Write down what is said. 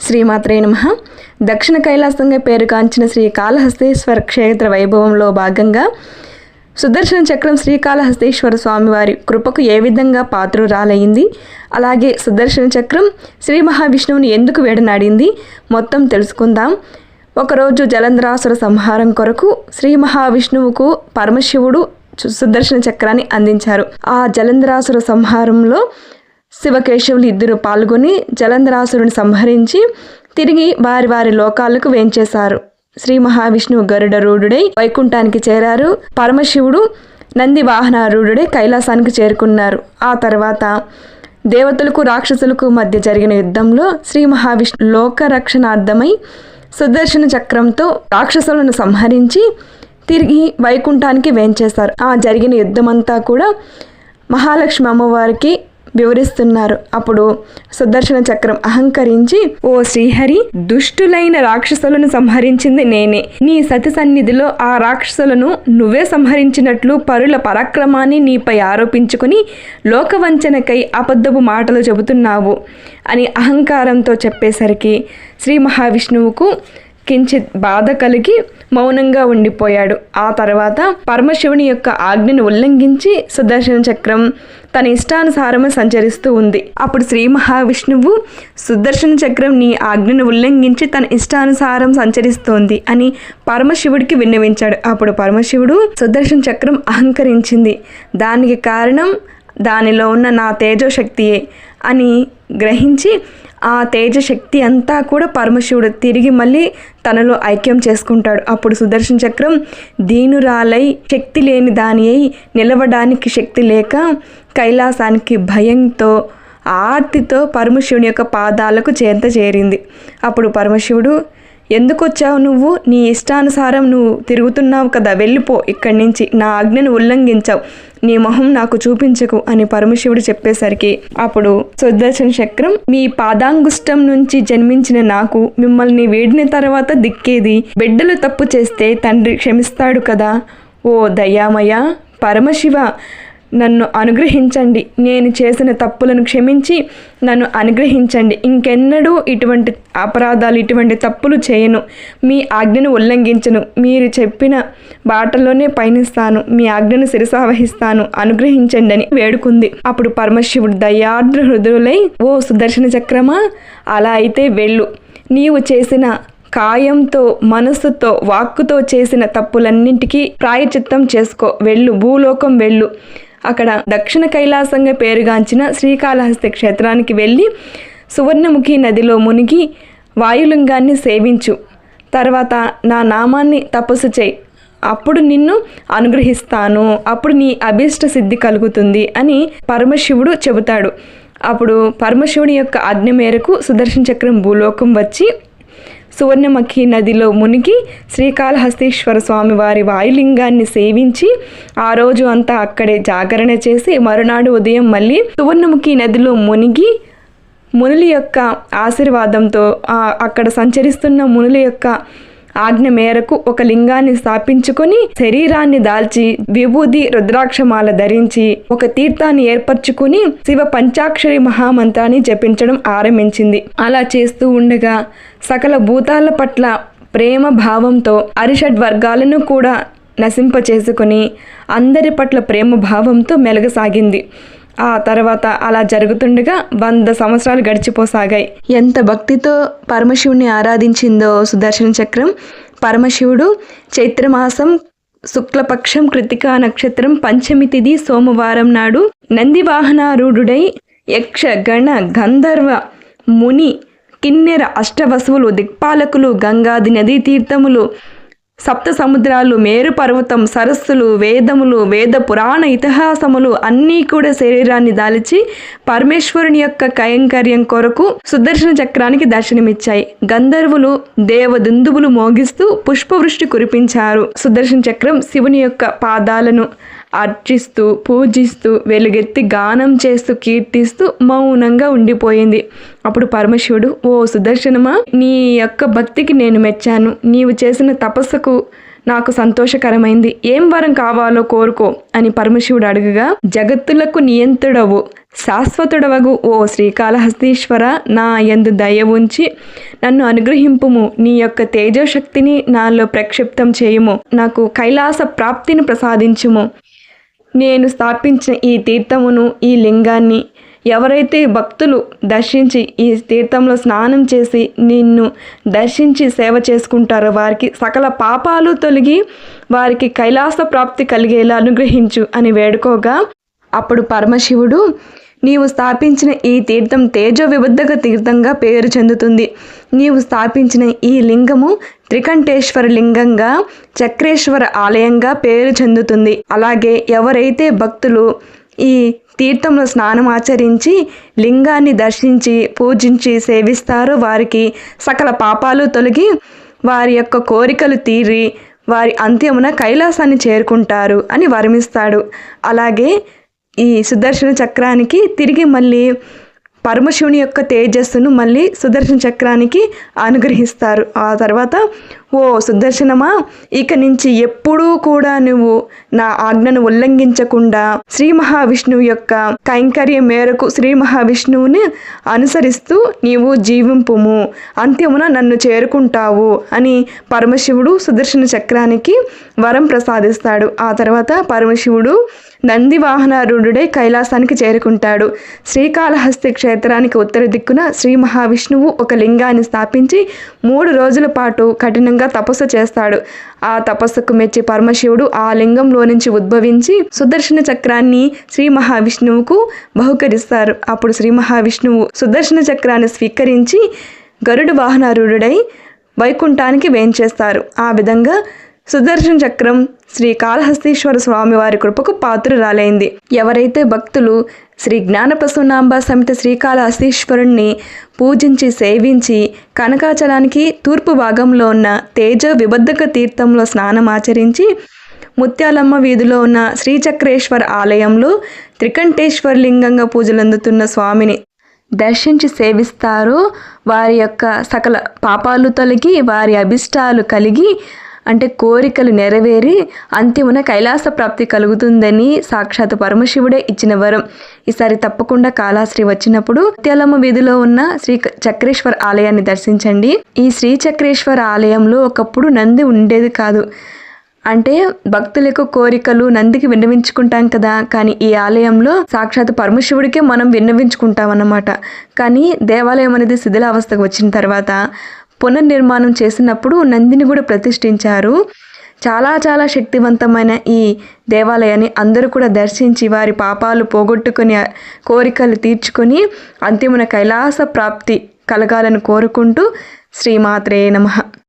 శ్రీమాత్రే నమ. దక్షిణ కైలాసంగా పేరుగాంచిన శ్రీ కాళహస్తేశ్వర క్షేత్ర వైభవంలో భాగంగా సుదర్శన చక్రం శ్రీకాళహస్తేశ్వర స్వామివారి కృపకు ఏ విధంగా పాత్రురాలయ్యింది అలాగే సుదర్శన చక్రం శ్రీ మహావిష్ణువుని ఎందుకు వేడనాడింది? మొత్తం తెలుసుకుందాం. ఒకరోజు జలంధ్రాసుర సంహారం కొరకు శ్రీ మహావిష్ణువుకు పరమశివుడు సు- సుదర్శన చక్రాన్ని అందించారు. ఆ జలంధ్రాసుర సంహారంలో శివకేశవులు ఇద్దరు పాల్గొని జలంధరాసురుని సంహరించి తిరిగి వారి వారి లోకాలకు వేంచేశారు. శ్రీ మహావిష్ణువు గరుడరూఢుడై వైకుంఠానికి చేరారు. పరమశివుడు నంది వాహనారూఢుడై కైలాసానికి చేరుకున్నారు. ఆ తర్వాత దేవతలకు రాక్షసులకు మధ్య జరిగిన యుద్ధంలో శ్రీ మహావిష్ణు లోక రక్షణార్థమై సుదర్శన చక్రంతో రాక్షసులను సంహరించి తిరిగి వైకుంఠానికి వేంచేశారు. ఆ జరిగిన యుద్ధమంతా కూడా మహాలక్ష్మి అమ్మవారికి వివరిస్తున్నారు. అప్పుడు సుదర్శన చక్రం అహంకరించి ఓ శ్రీహరి దుష్టులైన రాక్షసులను సంహరించింది నేనే. నీ సతి సన్నిధిలో ఆ రాక్షసులను నువ్వే సంహరించినట్లు పరుల పరాక్రమాన్ని నీపై ఆరోపించుకుని లోకవంచనకై అబద్ధపు మాటలు చెబుతున్నావు అని అహంకారంతో చెప్పేసరికి శ్రీ మహావిష్ణువుకు కించిత్ బాధ కలిగి మౌనంగా ఉండిపోయాడు. ఆ తర్వాత పరమశివుని యొక్క ఆజ్ఞను ఉల్లంఘించి సుదర్శన చక్రం తన ఇష్టానుసారమే సంచరిస్తూ ఉంది. అప్పుడు శ్రీ మహావిష్ణువు సుదర్శన చక్రం నీ ఆజ్ఞను ఉల్లంఘించి తన ఇష్టానుసారం సంచరిస్తోంది అని పరమశివుడికి విన్నవించాడు. అప్పుడు పరమశివుడు సుదర్శన చక్రం అహంకరించింది. దానికి కారణం దానిలో ఉన్న నా తేజోశక్తియే అని గ్రహించి ఆ తేజశక్తి అంతా కూడా పరమశివుడు తిరిగి మళ్ళీ తనలో ఐక్యం చేసుకుంటాడు. అప్పుడు సుదర్శన చక్రం దీనురాలై శక్తి లేని దాని అయి నిలవడానికి శక్తి లేక కైలాసానికి భయంతో ఆర్తితో పరమశివుని యొక్క పాదాలకు చేంత చేరింది. అప్పుడు పరమశివుడు ఎందుకు వచ్చావు నువ్వు? నీ ఇష్టానుసారం నువ్వు తిరుగుతున్నావు కదా వెళ్ళిపో. ఇక్కడి నుంచి నా ఆజ్ఞను ఉల్లంఘించావు. నీ మొహం నాకు చూపించకు అని పరమశివుడు చెప్పేసరికి అప్పుడు సుదర్శన చక్రం మీ పాదాంగుష్టం నుంచి జన్మించిన నాకు మిమ్మల్ని వేడిన తర్వాత దిక్కేది? బిడ్డలు తప్పు చేస్తే తండ్రి క్షమిస్తాడు కదా? ఓ దయామయ పరమశివ నన్ను అనుగ్రహించండి. నేను చేసిన తప్పులను క్షమించి నన్ను అనుగ్రహించండి. ఇంకెన్నడూ ఇటువంటి అపరాధాలు ఇటువంటి తప్పులు చేయను. మీ ఆజ్ఞను ఉల్లంఘించను. మీరు చెప్పిన బాటలోనే పయనిస్తాను. మీ ఆజ్ఞను శిరసావహిస్తాను అనుగ్రహించండి అని వేడుకుంది. అప్పుడు పరమశివుడు దయార్ద్ర హృదయులై ఓ సుదర్శన చక్రమా అలా అయితే వెళ్ళు. నీవు చేసిన కాయంతో మనస్సుతో వాక్కుతో చేసిన తప్పులన్నింటికీ ప్రాయచిత్తం చేసుకో. వెళ్ళు. భూలోకం వెళ్ళు. అక్కడ దక్షిణ కైలాసంగా పేరుగాంచిన శ్రీకాళహస్తి క్షేత్రానికి వెళ్ళి సువర్ణముఖి నదిలో మునిగి వాయులింగాన్ని సేవించు. తర్వాత నా నామాన్ని తపస్సు చేయి. అప్పుడు నిన్ను అనుగ్రహిస్తాను. అప్పుడు నీ అభీష్ట సిద్ధి కలుగుతుంది అని పరమశివుడు చెబుతాడు. అప్పుడు పరమశివుని యొక్క ఆజ్ఞ మేరకు సుదర్శన చక్రం భూలోకం వచ్చి సువర్ణమఖి నదిలో మునిగి శ్రీకాళహస్తీశ్వర స్వామి వారి వాయులింగాన్ని సేవించి ఆ రోజు అంతా అక్కడే జాగరణ చేసి మరునాడు ఉదయం మళ్ళీ సువర్ణముఖి నదిలో మునిగి మునుల యొక్క ఆశీర్వాదంతో అక్కడ సంచరిస్తున్న మునుల యొక్క ఆజ్ఞ మేరకు ఒక లింగాన్ని స్థాపించుకొని శరీరాన్ని దాల్చి విభూది రుద్రాక్షమాల ధరించి ఒక తీర్థాన్ని ఏర్పరచుకుని శివ పంచాక్షరి మహామంత్రాన్ని జపించడం ఆరంభించింది. అలా చేస్తూ ఉండగా సకల భూతాల పట్ల ప్రేమ భావంతో అరిషడ్ వర్గాలను కూడా నశింపచేసుకుని అందరి పట్ల ప్రేమ భావంతో మెలగసాగింది. ఆ తర్వాత అలా జరుగుతుండగా వంద సంవత్సరాలు గడిచిపోసాగాయి. ఎంత భక్తితో పరమశివుని ఆరాధించిందో సుదర్శన చక్రం. పరమశివుడు చైత్రమాసం శుక్లపక్షం కృతికా నక్షత్రం పంచమి తిథి సోమవారం నాడు నంది వాహనారూఢుడై యక్ష గణ గంధర్వ ముని కిన్నెర అష్టవసువులు దిక్పాలకులు గంగాది నదీ తీర్థములు సప్త సముద్రాలు మేరు పర్వతం సరస్సులు వేదములు వేద పురాణ ఇతిహాసములు అన్నీ కూడా శరీరాన్ని దాల్చి పరమేశ్వరుని యొక్క కయంకర్యం కొరకు సుదర్శన చక్రానికి దర్శనమిచ్చాయి. గంధర్వులు దేవదుందుబులు మోగిస్తూ పుష్పవృష్టి కురిపించారు. సుదర్శన చక్రం శివుని యొక్క పాదాలను అర్చిస్తూ పూజిస్తూ వెలుగెత్తి గానం చేస్తూ కీర్తిస్తూ మౌనంగా ఉండిపోయింది. అప్పుడు పరమశివుడు ఓ సుదర్శనమా నీ యొక్క భక్తికి నేను మెచ్చాను. నీవు చేసిన తపస్సుకు నాకు సంతోషకరమైంది. ఏం వరం కావాలో కోరుకో అని పరమశివుడు అడుగగా జగత్తులకు నియంత్రుడవు. శాశ్వతుడవగు. ఓ శ్రీకాళహస్తీశ్వర నా ఎందు దయ ఉంచి నన్ను అనుగ్రహింపుము. నీ యొక్క తేజోశక్తిని నాలో ప్రక్షిప్తం చేయుము. నాకు కైలాస ప్రాప్తిని ప్రసాదించుము. నేను స్థాపించిన ఈ తీర్థమును ఈ లింగాన్ని ఎవరైతే భక్తులు దర్శించి ఈ తీర్థంలో స్నానం చేసి నిన్ను దర్శించి సేవ చేసుకుంటారో వారికి సకల పాపాలు తొలగి వారికి కైలాస ప్రాప్తి కలిగేలా అనుగ్రహించు అని వేడుకోగా అప్పుడు పరమశివుడు నీవు స్థాపించిన ఈ తీర్థం తేజో విబద్ధక తీర్థంగా పేరు చెందుతుంది. నీవు స్థాపించిన ఈ లింగము త్రికంఠేశ్వర లింగంగా చక్రేశ్వర ఆలయంగా పేరు చెందుతుంది. అలాగే ఎవరైతే భక్తులు ఈ తీర్థంలో స్నానం ఆచరించి లింగాన్ని దర్శించి పూజించి సేవిస్తారో వారికి సకల పాపాలు తొలగి వారి యొక్క కోరికలు తీరి వారి అంత్యమున కైలాసాన్ని చేరుకుంటారు అని వరమిస్తాడు. అలాగే ఈ సుదర్శన చక్రానికి తిరిగి మళ్ళీ పరమశివుని యొక్క తేజస్సును మళ్ళీ సుదర్శన చక్రానికి అనుగ్రహిస్తారు. ఆ తర్వాత ఓ సుదర్శనమా ఇక నుంచి ఎప్పుడూ కూడా నువ్వు నా ఆజ్ఞను ఉల్లంఘించకుండా శ్రీ మహావిష్ణువు యొక్క కైంకర్యం మేరకు శ్రీ మహావిష్ణువుని అనుసరిస్తూ నీవు జీవింపుము. అంత్యమున నన్ను చేరుకుంటావు అని పరమశివుడు సుదర్శన చక్రానికి వరం ప్రసాదిస్తాడు. ఆ తర్వాత పరమశివుడు నంది వాహనారూఢుడై కైలాసానికి చేరుకుంటాడు. శ్రీకాళహస్తి క్షేత్రానికి ఉత్తర దిక్కున శ్రీ మహావిష్ణువు ఒక లింగాన్ని స్థాపించి మూడు రోజుల పాటు కఠినంగా తపస్సు చేస్తాడు. ఆ తపస్సుకు మెచ్చి పరమశివుడు ఆ లింగంలో నుంచి ఉద్భవించి సుదర్శన చక్రాన్ని శ్రీ మహావిష్ణువుకు బహుకరిస్తారు. అప్పుడు శ్రీ మహావిష్ణువు సుదర్శన చక్రాన్ని స్వీకరించి గరుడు వాహనారుడై వైకుంఠానికి వేంచేస్తారు. ఆ విధంగా సుదర్శన చక్రం శ్రీ కాళహస్తీశ్వర స్వామి వారి కృపకు పాత్రురాలైంది. ఎవరైతే భక్తులు శ్రీ జ్ఞానప్రసన్నాంబ సమిత శ్రీకాళహస్తీశ్వరుణ్ణి పూజించి సేవించి కనకాచలానికి తూర్పు భాగంలో ఉన్న తేజ విబద్ధక తీర్థంలో స్నానం ఆచరించి ముత్యాలమ్మ వీధిలో ఉన్న శ్రీచక్రేశ్వర ఆలయంలో త్రికంఠేశ్వర లింగంగా పూజలందుతున్న స్వామిని దర్శించి సేవిస్తారో. వారి యొక్క సకల పాపాలు తొలగి వారి అభిష్టాలు కలిగి అంటే కోరికలు నెరవేరి అంతిమున కైలాస ప్రాప్తి కలుగుతుందని సాక్షాత్ పరమశివుడే ఇచ్చిన వరం. ఈసారి తప్పకుండా కాళాశ్రీ వచ్చినప్పుడు ముత్యాలమ్మ వీధిలో ఉన్న శ్రీ చక్రేశ్వర ఆలయాన్ని దర్శించండి. ఈ శ్రీ చక్రేశ్వర ఆలయంలో ఒకప్పుడు నంది ఉండేది కాదు. అంటే భక్తులకు కోరికలు నందికి విన్నవించుకుంటాం కదా కానీ ఈ ఆలయంలో సాక్షాత్ పరమశివుడికే మనం విన్నవించుకుంటాం అన్నమాట కానీ దేవాలయం అనేది శిథిలావస్థకు వచ్చిన తర్వాత పునర్నిర్మాణం చేసినప్పుడు నందిని కూడా ప్రతిష్ఠించారు. చాలా చాలా శక్తివంతమైన ఈ దేవాలయాన్ని అందరూ కూడా దర్శించి వారి పాపాలు పోగొట్టుకుని కోరికలు తీర్చుకొని అంతిమున కైలాస ప్రాప్తి కలగాలని కోరుకుంటూ శ్రీమాత్రే నమ.